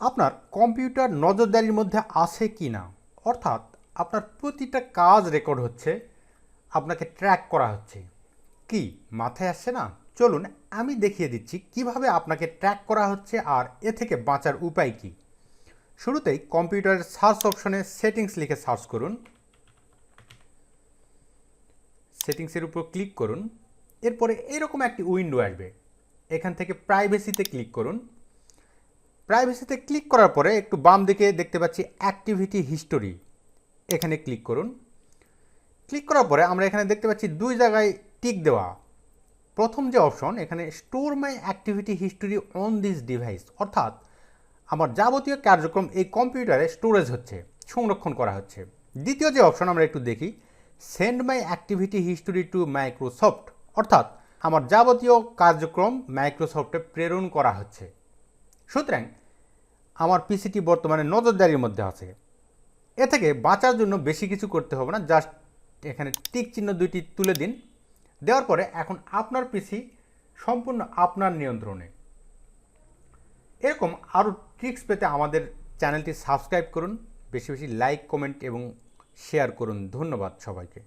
আপনার কম্পিউটার নজরদারির মধ্যে আছে কি না? অর্থাৎ আপনার প্রতিটা কাজ রেকর্ড হচ্ছে, আপনাকে ট্র্যাক করা হচ্ছে। কি, মাথায় আসছে না? চলুন, আমি দেখিয়ে দিচ্ছি কীভাবে আপনাকে ট্র্যাক করা হচ্ছে আর এ থেকে বাঁচার উপায় কি। শুরুতেই কম্পিউটারের সার্চ অপশনে সেটিংস লিখে সার্চ করুন। সেটিংসের উপর ক্লিক করুন। এরপরে এরকম একটি উইন্ডো আসবে। এখান থেকে প্রাইভেসিতে ক্লিক করুন। প্রাইভেসিতে ক্লিক করার পরে একটু বাম দিকে দেখতে পাচ্ছি অ্যাক্টিভিটি হিস্টোরি এখানে ক্লিক করুন। ক্লিক করার পরে আমরা এখানে দেখতে পাচ্ছি দুই জায়গায় টিক দেওয়া। প্রথম যে অপশন এখানে store my activity history on this device অর্থাৎ আমার যাবতীয় কার্যক্রম এই কম্পিউটারে স্টোরেজ হচ্ছে, সংরক্ষণ করা হচ্ছে। দ্বিতীয় যে অপশন আমরা একটু দেখি send my activity history to Microsoft অর্থাৎ আমার যাবতীয় কার্যক্রম মাইক্রোসফটে প্রেরণ করা হচ্ছে। সুতরাং আমার পিসিটি বর্তমানে নজরদারির মধ্যে আছে। এ থেকে বাঁচার জন্য বেশি কিছু করতে হবে না জাস্ট এখানে টিক চিহ্ন দুইটি তুলে দিন। দেওয়ার পরে এখন আপনার পিসি সম্পূর্ণ আপনার নিয়ন্ত্রণে। এরকম আরও ট্রিক্স পেতে আমাদের চ্যানেলটি সাবস্ক্রাইব করুন, বেশি বেশি লাইক কমেন্ট এবং শেয়ার করুন। ধন্যবাদ সবাইকে।